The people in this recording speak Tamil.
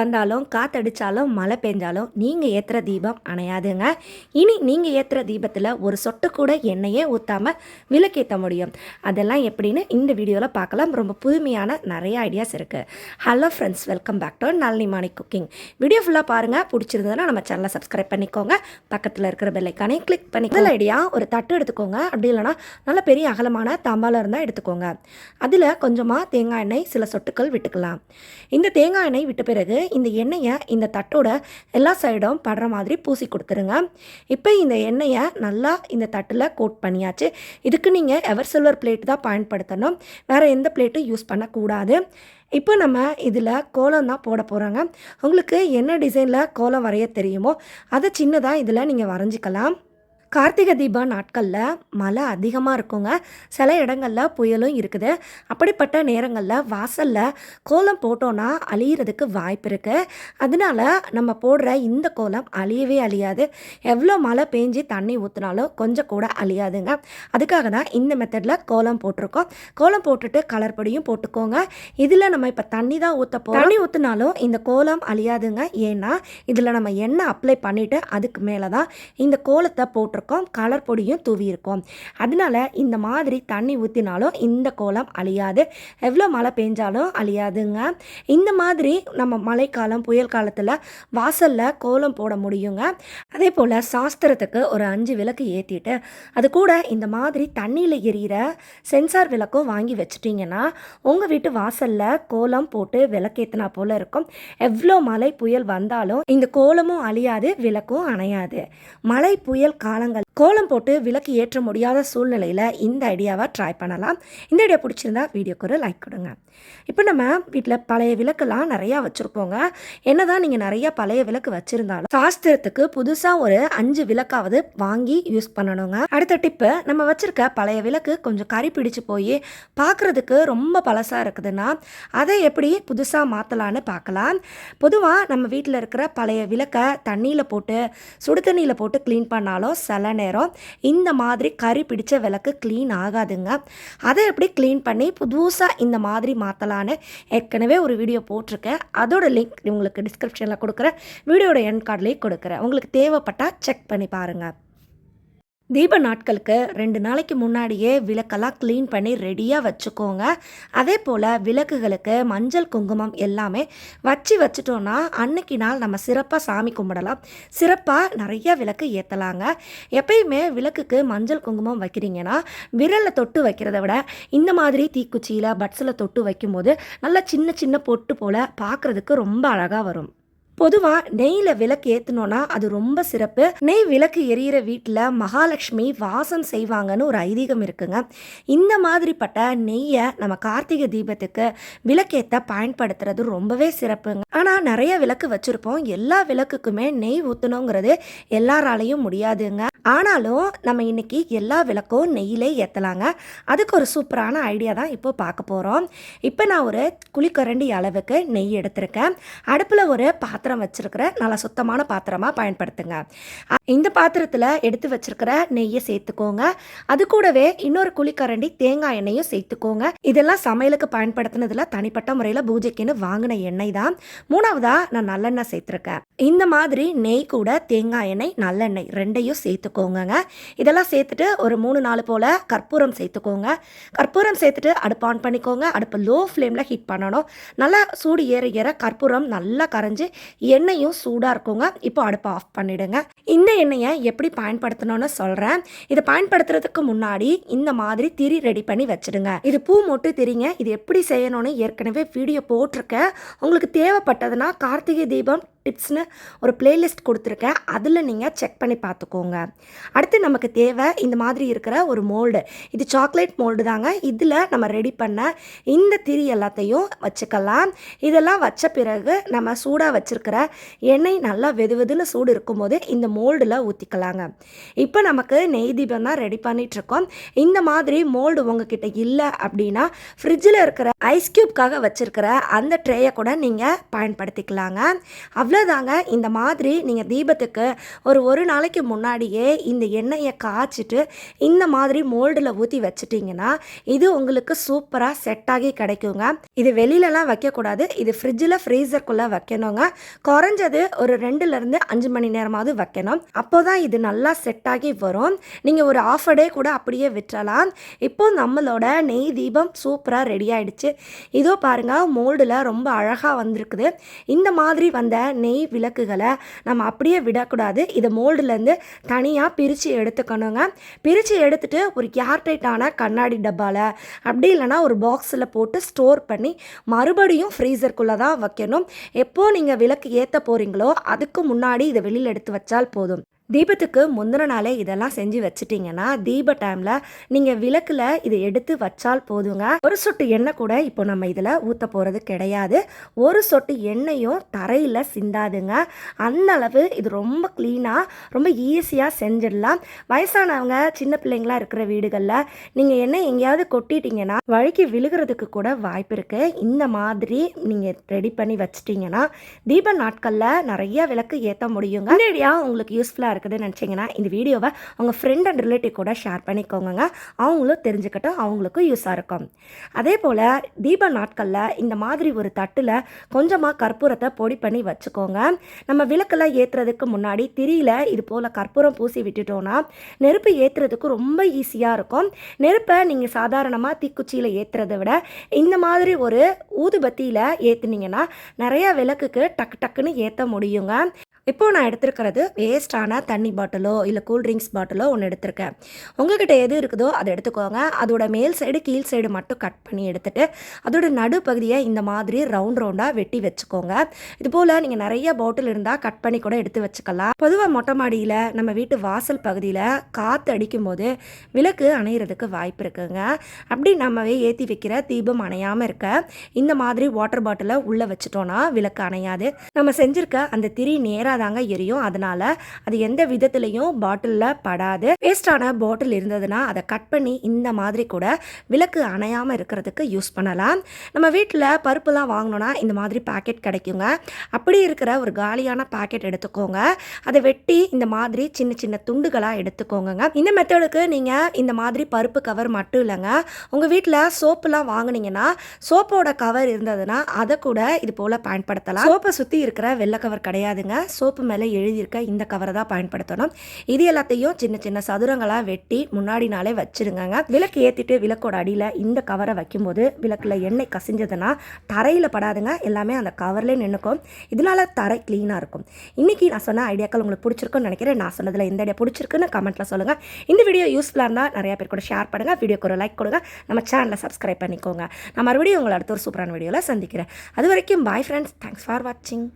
வந்தாலும் காத்தடிச்சாலும் மழை பெஞ்சாலும் நீங்கள் ஏற்றுற தீபம் அணையாதுங்க. இனி நீங்கள் ஏற்றுற தீபத்தில் ஒரு சொட்டு கூட எண்ணெயே ஊற்றாமல் விளக்கேற்ற முடியும். அதெல்லாம் எப்படின்னு இந்த வீடியோவில் பார்க்கலாம். ரொம்ப புதுமையான நிறைய ஐடியாஸ் இருக்குது hello friends welcome back to Nalini Mani cooking video ஃபுல்லாக பாருங்கள் பிடிச்சிருந்ததுன்னா நம்ம சேனலை சப்ஸ்கிரைப் பண்ணிக்கோங்க. பக்கத்தில் இருக்கிற பெல்லைக்கானே கிளிக் பண்ணி முதல் ஐடியா ஒரு தட்டு எடுத்துக்கோங்க. அப்படி இல்லைன்னா நல்ல பெரிய அகலமான தாம்பாலம் இருந்தால் எடுத்துக்கோங்க. அதில் கொஞ்சமாக தேங்காய் எண்ணெய் சில சொட்டுக்கள் விட்டுக்கலாம். இந்த தேங்காய் எண்ணெய் விட்ட பிறகு இந்த எண்ணெயை இந்த தட்டோட எல்லா சைடும் படுற மாதிரி பூசி கொடுத்துருங்க. இப்போ இந்த எண்ணெயை நல்லா இந்த தட்டில் கோட் பண்ணியாச்சு. இதுக்கு நீங்கள் எவர் சில்வர் பிளேட் தான் பயன்படுத்தணும். வேறு எந்த பிளேட்டும் யூஸ் பண்ணக்கூடாது. இப்போ நம்ம இதில் கோலம் தான் போட போகிறாங்க உங்களுக்கு என்ன டிசைனில் கோலம் வரைய தெரியுமோ அதை சின்னதாக இதில் நீங்கள் வரைஞ்சிக்கலாம். கார்த்திகை தீப நாட்களில் மழை அதிகமாக இருக்குங்க. சில இடங்களில் புயலும் இருக்குது. அப்படிப்பட்ட நேரங்களில் வாசலில் கோலம் போட்டோன்னா அழியிறதுக்கு வாய்ப்பு இருக்குது அதனால நம்ம போடுற இந்த கோலம் அழியவே அழியாது. எவ்வளோ மழை பேஞ்சு தண்ணி ஊற்றினாலும் கொஞ்சம் கூட அழியாதுங்க. அதுக்காக தான் இந்த மெத்தடில் கோலம் போட்டிருக்கோம். கோலம் போட்டுட்டு கலர் பொடியும் போட்டுக்கோங்க. இதில் நம்ம இப்போ தண்ணி தான் ஊற்ற போகிறோம் தண்ணி ஊற்றினாலும் இந்த கோலம் அழியாதுங்க. ஏன்னா இதில் நம்ம எண்ணெய் அப்ளை பண்ணிவிட்டு அதுக்கு மேலே தான் இந்த கோலத்தை போட்டிருக்கோம். கலர் பொடியும் தூவியிருக்கோம் அதனால இந்த மாதிரி தண்ணி ஊற்றினாலும் இந்த கோலம் அழியாது. எவ்வளோ மழை பெஞ்சாலும் அழியாதுங்க. இந்த மாதிரி நம்ம மழைக்காலம் புயல் காலத்தில் வாசலில் கோலம் போட முடியுங்க. அதே போல் சாஸ்திரத்துக்கு ஒரு அஞ்சு விளக்கு ஏற்றிட்டு அது கூட இந்த மாதிரி தண்ணியில் எரியிற சென்சார் விளக்கும் வாங்கி வச்சிட்டிங்கன்னா உங்கள் வீட்டு வாசலில் கோலம் போட்டு விளக்கேற்றினா போல் இருக்கும். எவ்வளோ மழை புயல் வந்தாலும் இந்த கோலமும் அழியாது விளக்கும் அணையாது. மழை புயல் காலம் காலங்கள் கோலம் போட்டு விளக்கு ஏற்ற முடியாத சூழ்நிலையில் இந்த ஐடியாவை ட்ரை பண்ணலாம். இந்த ஐடியா பிடிச்சிருந்தா வீடியோக்கு ஒரு லைக் கொடுங்க. இப்போ நம்ம வீட்டில் பழைய விளக்குலாம் நிறையா வச்சுருப்போங்க. என்னதான் நீங்கள் நிறையா பழைய விளக்கு வச்சுருந்தாலும் சாஸ்திரத்துக்கு புதுசாக ஒரு அஞ்சு விளக்காவது வாங்கி யூஸ் பண்ணணுங்க. அடுத்த டிப்பு நம்ம வச்சுருக்க பழைய விளக்கு கொஞ்சம் கறி பிடிச்சு போய் பார்க்குறதுக்கு ரொம்ப பழசாக இருக்குதுன்னா அதை எப்படி புதுசாக மாற்றலான்னு பார்க்கலாம் பொதுவாக நம்ம வீட்டில் இருக்கிற பழைய விளக்கை தண்ணியில் போட்டு சுடு தண்ணியில் போட்டு க்ளீன் பண்ணாலும் சில நேரம். இந்த மாதிரி கறி பிடிச்ச விளக்கு க்ளீன் ஆகாதுங்க. அதை எப்படி க்ளீன் பண்ணி புதுசாக இந்த மாதிரி மாற்றலான்னு ஏற்கனவே ஒரு வீடியோ போட்டிருக்கேன். அதோட லிங்க் உங்களுக்கு டிஸ்கிரிப்ஷனில் கொடுக்குறேன். வீடியோட என் கார்ட்லேயே கொடுக்குறேன். உங்களுக்கு தேவைப்பட்டால் செக் பண்ணி பாருங்கள் தீப நாட்களுக்கு ரெண்டு நாளைக்கு முன்னாடியே விளக்கெல்லாம் க்ளீன் பண்ணி ரெடியாக வச்சுக்கோங்க. அதே போல் விளக்குகளுக்கு மஞ்சள் குங்குமம் எல்லாமே வச்சு வச்சுட்டோன்னா அன்னைக்கு நாள் நம்ம சிறப்பாக சாமி கும்பிடலாம். சிறப்பாக நிறைய விளக்கு ஏற்றலாங்க எப்பயுமே விளக்குக்கு மஞ்சள் குங்குமம் வைக்கிறீங்கன்னா விரலில் தொட்டு வைக்கிறத விட இந்த மாதிரி தீக்குச்சியில் பட்ஸில் தொட்டு வைக்கும்போது நல்லா சின்ன சின்ன பொட்டு போல் பார்க்குறதுக்கு ரொம்ப அழகாக வரும். பொதுவாக நெய்யில் விளக்கு ஏற்றணுன்னா அது ரொம்ப சிறப்பு. நெய் விளக்கு எரியிற வீட்டில் மகாலட்சுமி வாசம் செய்வாங்கன்னு ஒரு ஐதீகம் இருக்குங்க. இந்த மாதிரிப்பட்ட நெய்யை நம்ம கார்த்திகை தீபத்துக்கு விளக்கேற்ற பயன்படுத்துறது ரொம்பவே சிறப்புங்க. ஆனால் நிறைய விளக்கு வச்சுருப்போம். எல்லா விளக்குக்குமே நெய் ஊற்றணுங்கிறது எல்லாராலையும் முடியாதுங்க. ஆனாலும் நம்ம இன்றைக்கி எல்லா விளக்கும் நெய்யிலே ஏற்றலாங்க அதுக்கு ஒரு சூப்பரான ஐடியா தான் இப்போ பார்க்க போகிறோம் இப்போ நான் ஒரு குழிக்கரண்டி அளவுக்கு நெய் எடுத்திருக்கேன். அடுப்பில் ஒரு பாத்திரம் வச்சுருக்கிறேன் நல்லா சுத்தமான பாத்திரமாக பயன்படுத்துங்க. இந்த பாத்திரத்தில் எடுத்து வச்சிருக்கிற நெய்யை சேர்த்துக்கோங்க. அது கூடவே இன்னொரு குழிக்கரண்டி தேங்காய் எண்ணெயும் சேர்த்துக்கோங்க. இதெல்லாம் சமையலுக்கு பயன்படுத்தினதில் தனிப்பட்ட முறையில் பூஜைக்குன்னு வாங்கின எண்ணெய் தான். மூணாவதாக நான் நல்லெண்ணெய் சேர்த்துருக்கேன். இந்த மாதிரி நெய் கூட தேங்காய் எண்ணெய் நல்லெண்ணெய் ரெண்டையும் சேர்த்துக்கோங்கங்க. இதெல்லாம் சேர்த்துட்டு ஒரு மூணு நாலு போல் கற்பூரம் சேர்த்துக்கோங்க. கற்பூரம் சேர்த்துட்டு அடுப்பு ஆன் பண்ணிக்கோங்க. அடுப்பு லோ ஃப்ளேமில் ஹீட் பண்ணணும். நல்லா சூடு ஏற ஏற கற்பூரம் நல்லா கரைஞ்சி எண்ணெயும் சூடாக இருக்குங்க. இப்போ அடுப்பை ஆஃப் பண்ணிவிடுங்க இந்த எண்ணெயை எப்படி பயன்படுத்தணும்னு சொல்கிறேன் இதை பயன்படுத்துறதுக்கு முன்னாடி இந்த மாதிரி திரி ரெடி பண்ணி வச்சிடுங்க. இது பூ மொட்டு திரிங்க. இது எப்படி செய்யணும்னு ஏற்கனவே வீடியோ போட்டிருக்கேன். உங்களுக்கு தேவைப்பட்டதுன்னா கார்த்திகை தீபம் டிப்ஸ்னு ஒரு பிளேலிஸ்ட் கொடுத்துருக்கேன். அதில் நீங்கள் செக் பண்ணி பார்த்துக்கோங்க. அடுத்து நமக்கு தேவை இந்த மாதிரி இருக்கிற ஒரு மோல்டு இது சாக்லேட் மோல்டு தாங்க. இதில் நம்ம ரெடி பண்ண இந்த திரி எல்லாத்தையும் வச்சுக்கலாம். இதெல்லாம் வச்ச பிறகு நம்ம சூடாக வச்சுருக்கிற எண்ணெய் நல்லா வெது வெதுன்னு சூடு இருக்கும்போது இந்த மோல்டில் ஊற்றிக்கலாங்க இப்போ நமக்கு நெய் தீபம் தான் ரெடி பண்ணிகிட்ருக்கோம் இந்த மாதிரி மோல்டு உங்ககிட்ட இல்லை அப்படின்னா ஃப்ரிட்ஜில் இருக்கிற ஐஸ் க்யூப்காக வச்சுருக்கிற அந்த ட்ரேயை கூட நீங்கள் பயன்படுத்திக்கலாங்க. அவ்வளோ அவ்வளோதாங்க இந்த மாதிரி நீங்கள் தீபத்துக்கு ஒரு ஒரு நாளைக்கு முன்னாடியே இந்த எண்ணெயை காய்ச்சிட்டு இந்த மாதிரி மோல்டில் ஊற்றி வச்சிட்டிங்கன்னா இது உங்களுக்கு சூப்பராக செட் ஆகி கிடைக்குங்க. இது வெளியிலலாம் வைக்கக்கூடாது. இது ஃப்ரிட்ஜில் ஃப்ரீசர்க்குள்ளே வைக்கணுங்க. குறைஞ்சது ஒரு ரெண்டுலேருந்து அஞ்சு மணி நேரமாவது வைக்கணும். அப்போ தான் இது நல்லா செட் ஆகி வரும். நீங்கள் ஒரு ஆஃப் டே கூட அப்படியே விட்டுறலாம். இப்போ நம்மளோட நெய் தீபம் சூப்பராக ரெடி ஆயிடுச்சு. இதோ பாருங்கள் மோல்டில் ரொம்ப அழகாக வந்திருக்குது. இந்த மாதிரி வந்த நெய் விளக்குகளை நம்ம அப்படியே விடக்கூடாது. இதை மோல்டுலேருந்து தனியாக பிரித்து எடுத்துக்கணுங்க. பிரித்து எடுத்துட்டு ஒரு ஏர்டைட்டான கண்ணாடி டப்பாவில் அப்படி இல்லைன்னா ஒரு பாக்ஸில் போட்டு ஸ்டோர் பண்ணி மறுபடியும் ஃப்ரீசருக்குள்ளே தான் வைக்கணும். எப்போது நீங்கள் விளக்கு ஏற்ற போகிறீங்களோ அதுக்கு முன்னாடி இதை வெளியில் எடுத்து வச்சால் போதும். தீபத்துக்கு முந்தின நாளே இதெல்லாம் செஞ்சு வச்சுட்டீங்கன்னா தீப டைமில் நீங்கள் விளக்கில் இதை எடுத்து வச்சால் போதுங்க. ஒரு சொட்டு எண்ணெய் கூட இப்போ நம்ம இதில் ஊற்ற போகிறது கிடையாது. ஒரு சொட்டு எண்ணெயும் தரையில் சிந்தாதுங்க. அந்த அளவு இது ரொம்ப க்ளீனாக ரொம்ப ஈஸியாக செஞ்சிடலாம். வயசானவங்க சின்ன பிள்ளைங்களா இருக்கிற வீடுகளில் நீங்கள் எண்ணெய் எங்கேயாவது கொட்டிட்டீங்கன்னா வழுக்கி விழுகிறதுக்கு கூட வாய்ப்பு இருக்குது இந்த மாதிரி நீங்கள் ரெடி பண்ணி வச்சிட்டிங்கன்னா தீப நாட்களில் நிறைய விளக்கு ஏற்ற முடியுங்க. இந்த உங்களுக்கு யூஸ்ஃபுல்லாக நடக்குதுன்னு நினச்சிங்கன்னா இந்த வீடியோவை உங்கள் ஃப்ரெண்ட் அண்ட் ரிலேட்டிவ் கூட ஷேர் பண்ணிக்கோங்க அவங்களும் தெரிஞ்சுக்கட்டும் அவங்களுக்கும் யூஸாக இருக்கும். அதே போல் தீப நாட்களில் இந்த மாதிரி ஒரு தட்டில் கொஞ்சமாக கற்பூரத்தை பொடி பண்ணி வச்சுக்கோங்க. நம்ம விளக்கில் ஏற்றுறதுக்கு முன்னாடி திரியில் இது போல் கற்பூரம் பூசி விட்டுட்டோன்னா நெருப்பு ஏற்றுறதுக்கு ரொம்ப ஈஸியாக இருக்கும். நெருப்பை நீங்கள் சாதாரணமாக தீக்குச்சியில் ஏற்றுறதை விட இந்த மாதிரி ஒரு ஊதுபத்தியில் ஏற்றுனீங்கன்னா நிறையா விளக்குக்கு டக்கு டக்குன்னு ஏற்ற முடியுங்க. இப்போ நான் எடுத்திருக்கிறது வேஸ்டான தண்ணி பாட்டிலோ இல்லை கூல்ட்ரிங்க்ஸ் பாட்டிலோ ஒன்று எடுத்திருக்கேன். உங்ககிட்ட எது இருக்குதோ அதை எடுத்துக்கோங்க. அதோட மேல் சைடு கீழ் சைடு மட்டும் கட் பண்ணி எடுத்துட்டு அதோட நடுப்பகுதியை இந்த மாதிரி ரவுண்ட் ரவுண்டாக வெட்டி வச்சுக்கோங்க. இது போல் நீங்கள் நிறைய பாட்டில் இருந்தால் கட் பண்ணி கூட எடுத்து வச்சுக்கலாம். பொதுவாக மொட்டை மாடியில் நம்ம வீட்டு வாசல் பகுதியில் காற்று அடிக்கும் போது விளக்கு அணையிறதுக்கு வாய்ப்பு இருக்குங்க. அப்படி நம்மவே ஏற்றி வைக்கிற தீபம் அணையாமல் இருக்க இந்த மாதிரி வாட்டர் பாட்டிலை உள்ளே வச்சுட்டோன்னா விளக்கு அணையாது. நம்ம செஞ்சிருக்க அந்த திரி நேராக தாங்க எரியும். அதனால அது எந்த விதத்துலையும் பாட்டிலில் படாது. வேஸ்டான பாட்டில் இருந்ததுன்னா அதை கட் பண்ணி இந்த மாதிரி கூட விளக்கு அணையாமல் இருக்கிறதுக்கு யூஸ் பண்ணலாம். நம்ம வீட்டில் பருப்புலாம் வாங்கினோன்னா இந்த மாதிரி பாக்கெட் கிடைக்குங்க. அப்படி இருக்கிற ஒரு காலியான பாக்கெட் எடுத்துக்கோங்க. அதை வெட்டி இந்த மாதிரி சின்ன சின்ன துண்டுகளாக எடுத்துக்கோங்க இந்த மெத்தடுக்கு நீங்கள் இந்த மாதிரி பருப்பு கவர் மட்டும் இல்லைங்க. உங்கள் வீட்டில் சோப்புலாம் வாங்குனீங்கன்னா சோப்போட கவர் இருந்ததுன்னா அதை கூட இது போல் பயன்படுத்தலாம். சோப்பை சுற்றி இருக்கிற வெள்ளை கவர் கிடையாதுங்க. சோப்பு மேலே எழுதியிருக்க இந்த கவரை தான் பயன்படுத்தணும். இது எல்லாத்தையும் சின்ன சின்ன சதுரங்களாக வெட்டி முன்னாடி நாளே வச்சிருங்கங்க. விளக்கு ஏற்றிட்டு விளக்கோட அடியில் இந்த கவரை வைக்கும்போது விளக்கில் எண்ணெய் கசிஞ்சதுன்னா தரையில் படாதுங்க. எல்லாமே அந்த கவர்லேயே நின்றுக்கும் இதனால தரை க்ளீனாக இருக்கும். இன்றைக்கி நான் சொன்ன ஐடியாக்கள் உங்களுக்கு பிடிச்சிருக்குன்னு நினைக்கிறேன். நான் சொன்னதில் எந்த ஐடியா பிடிச்சிருக்குன்னு கமெண்ட்டில் சொல்லுங்கள் இந்த வீடியோ யூஸ்ஃபுல்லாக இருந்தால் நிறையா பேர் கூட ஷேர் பண்ணுங்கள் வீடியோக்கு ஒரு லைக் கொடுங்க. நம்ம சேனலை சப்ஸ்கிரைப் பண்ணிக்கோங்க. நான் மறுபடியும் உங்களை அடுத்த ஒரு சூப்பரான வீடியோவில் சந்திக்கிறேன். அது வரைக்கும் பாய் ஃப்ரெண்ட்ஸ் தேங்க்ஸ் ஃபார் வாட்சிங்